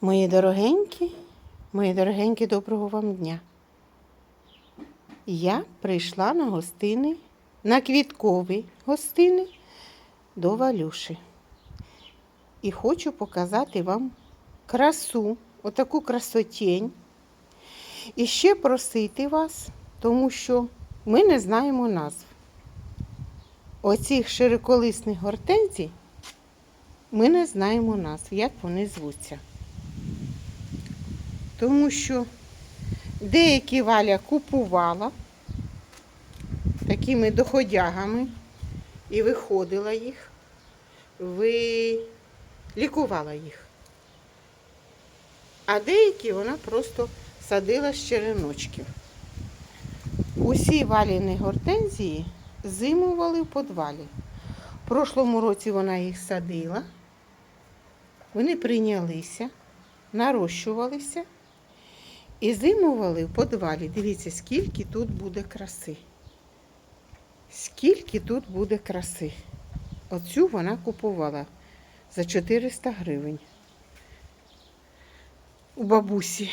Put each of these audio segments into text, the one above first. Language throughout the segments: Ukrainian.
Мої дорогенькі, мої дорогенькі, доброго вам дня. Я прийшла на гостини, на квіткові гостини до Валюші. І хочу показати вам красу, отаку красотень. І ще просити вас, тому що ми не знаємо назв. Оцих широколисних гортензій ми не знаємо назв, як вони звуться. Тому що деякі валя купувала такими доходягами і виходила їх, ви... лікувала їх. А деякі вона просто садила з череночків. Усі валіни гортензії зимували в подвалі. В прошлому році вона їх садила, вони прийнялися, нарощувалися і зимували в подвалі. Дивіться, скільки тут буде краси. Скільки тут буде краси. Оцю вона купувала за 400 гривень. У бабусі.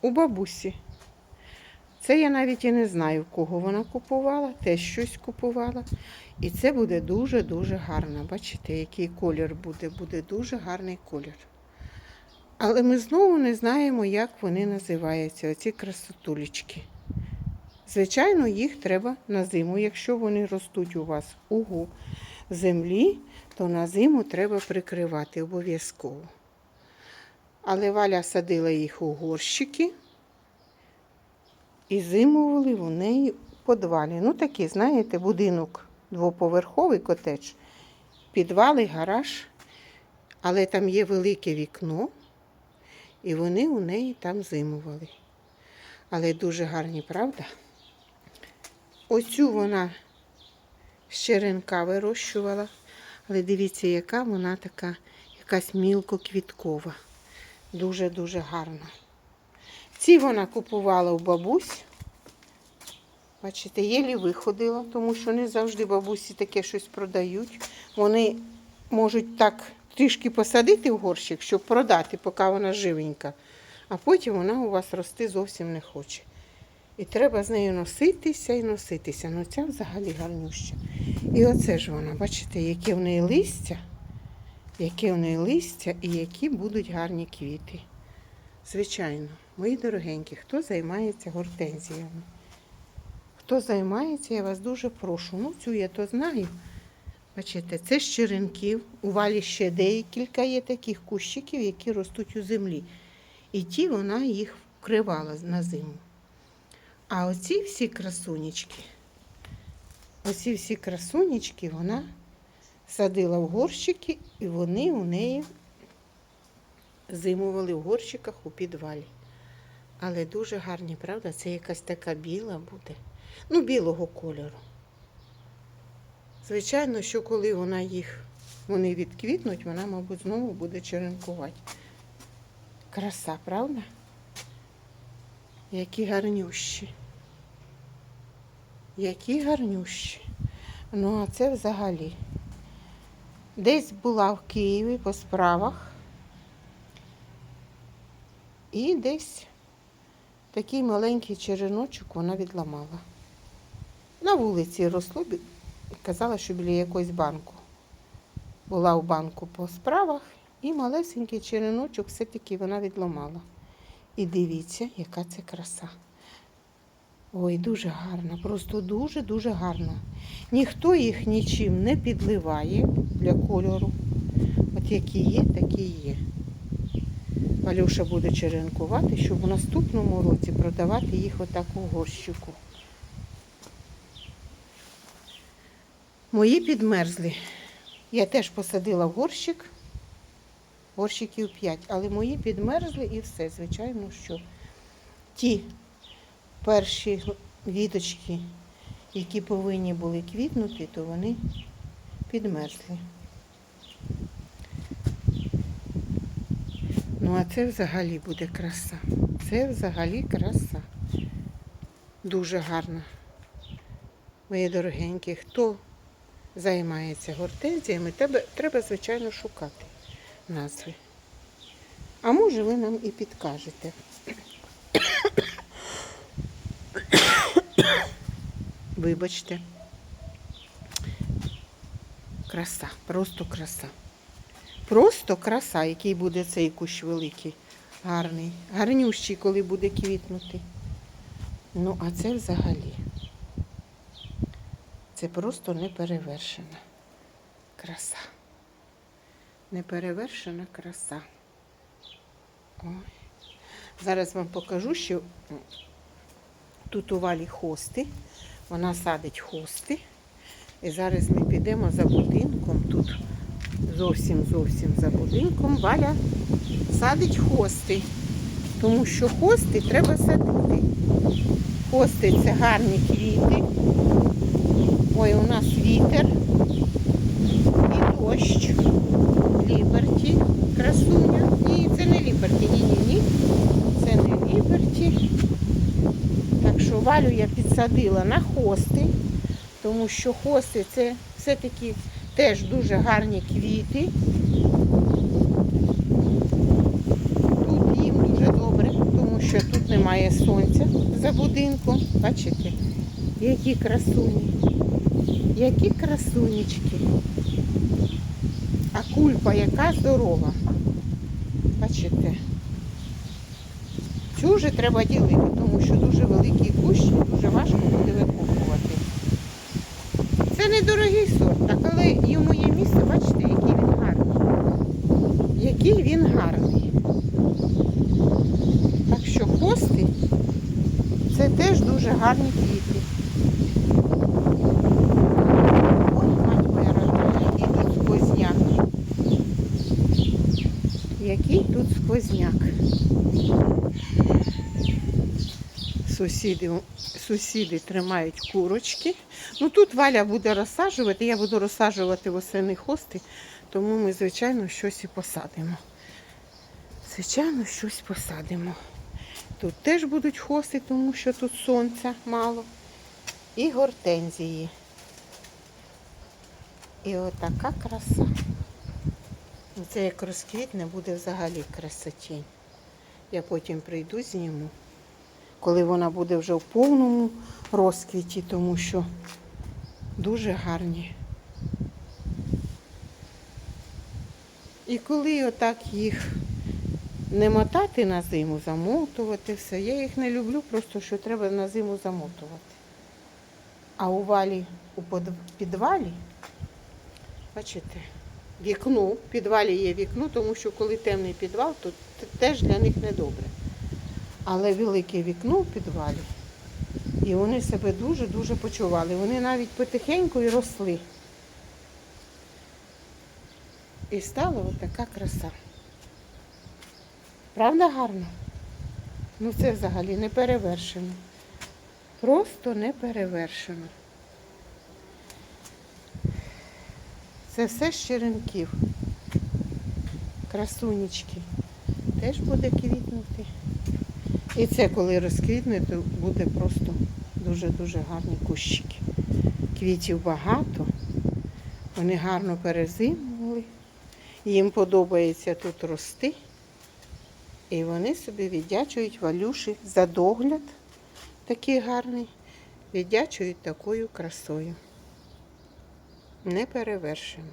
У бабусі. Це я навіть і не знаю, кого вона купувала, теж щось купувала. І це буде дуже-дуже гарно. Бачите, який колір буде. Буде дуже гарний колір. Але ми знову не знаємо, як вони називаються, оці красотулечки. Звичайно, їх треба на зиму. Якщо вони ростуть у вас у землі, то на зиму треба прикривати обов'язково. Але Валя садила їх у горщики і зимували у неї в подвалі. Ну, такий, знаєте, будинок двоповерховий котедж, підвал і гараж, але там є велике вікно, і вони у неї там зимували. Але дуже гарні, правда? Оцю вона з черенка вирощувала, але дивіться, яка вона така, якась мілкоквіткова. Дуже-дуже гарна. Ці вона купувала у бабусь. Бачите, єлі виходила, тому що не завжди бабусі таке щось продають. Вони можуть так трішки посадити в горщик, щоб продати, поки вона живенька, а потім вона у вас рости зовсім не хоче. І треба з нею носитися і носитися. Ну ця взагалі гарнюща. І оце ж вона, бачите, яке в неї листя, яке в неї листя і які будуть гарні квіти. Звичайно, мої дорогенькі, хто займається гортензіями? Хто займається, я вас дуже прошу. Ну, цю я то знаю. Бачите, це з черенків. У валі ще декілька є таких кущиків, які ростуть у землі. І ті вона їх вкривала на зиму. А оці всі красунечки, оці всі красунечки вона садила в горщики, і вони у неї зимували в горщиках у підвалі. Але дуже гарні, правда? Це якась така біла буде. Ну, білого кольору. Звичайно, що коли вона їх, вони відквітнуть, вона, мабуть, знову буде черенкувати. Краса, правда? Які гарнющі. Які гарнющі. Ну, а це взагалі. Десь була в Києві по справах. І десь такий маленький череночок вона відламала. На вулиці росло, казала, що біля якоїсь банку. Була у банку по справах, і малесенький череночок все-таки вона відламала. І дивіться, яка це краса. Ой, дуже гарна, просто дуже-дуже гарна. Ніхто їх нічим не підливає для кольору. От які є, такі є. Валюша буде черенкувати, щоб у наступному році продавати їх отак у горщику. Мої підмерзли. Я теж посадила горщик, горщиків 5, але мої підмерзли і все. Звичайно, що ті перші віточки, які повинні були квітнути, то вони підмерзли. Ну, а це взагалі буде краса. Це взагалі краса. Дуже гарна. Мої дорогенькі, хто займається гортензіями, тебе, треба, звичайно, шукати назви. А може ви нам і підкажете. Вибачте. Краса, просто краса. Просто краса, який буде цей кущ великий, гарний, гарнющий, коли буде квітнути. Ну, а це взагалі. Це просто неперевершена краса. Неперевершена краса. Ой. Зараз вам покажу, що тут у валі хости. Вона садить хости. І зараз ми підемо за будинком. Тут зовсім зовсім за будинком Валя садить хости. Тому що хости треба садити. Хости це гарні квіти. Вітер і дощ. Ліберті, красуня. Ні, це не ліберті, ні, ні, ні. Це не ліберті. Так що валю я підсадила на хости, тому що хости це все-таки теж дуже гарні квіти. Тут їм дуже добре, тому що тут немає сонця за будинком. Бачите, які красуні, які красунечки. А кульпа яка здорова. Бачите? Цю вже треба ділити, тому що дуже великий кущ і дуже важко буде викопувати. Це недорогий сорт, так, але йому є місце, бачите, який він гарний. Який він гарний. Так що хости це теж дуже гарні квіти. Ой, мать моя родина, який тут сквозняк. Який тут сквозняк. Сусіди, сусіди тримають курочки. Ну тут Валя буде розсаджувати, я буду розсаджувати восени хости, тому ми, звичайно, щось і посадимо. Звичайно, щось посадимо. Тут теж будуть хости, тому що тут сонця мало. І гортензії. І отака краса. Це як розквітне, буде взагалі красотінь. Я потім прийду зніму, коли вона буде вже в повному розквіті, тому що дуже гарні. І коли отак їх не мотати на зиму, замотувати все, я їх не люблю, просто що треба на зиму замотувати. А у валі у підвалі, бачите, вікно, в підвалі є вікно, тому що коли темний підвал, то теж для них недобре. Але велике вікно в підвалі, і вони себе дуже-дуже почували. Вони навіть потихеньку і росли. І стала от така краса. Правда гарно? Ну це взагалі не перевершено. Просто не перевершено. Це все з черенків. Красунечки. Теж буде квітнути. І це коли розквітне, то буде просто дуже-дуже гарні кущики. Квітів багато. Вони гарно перезимували. Їм подобається тут рости. І вони собі віддячують валюші за догляд такий гарний. Віддячують такою красою. Не перевершено.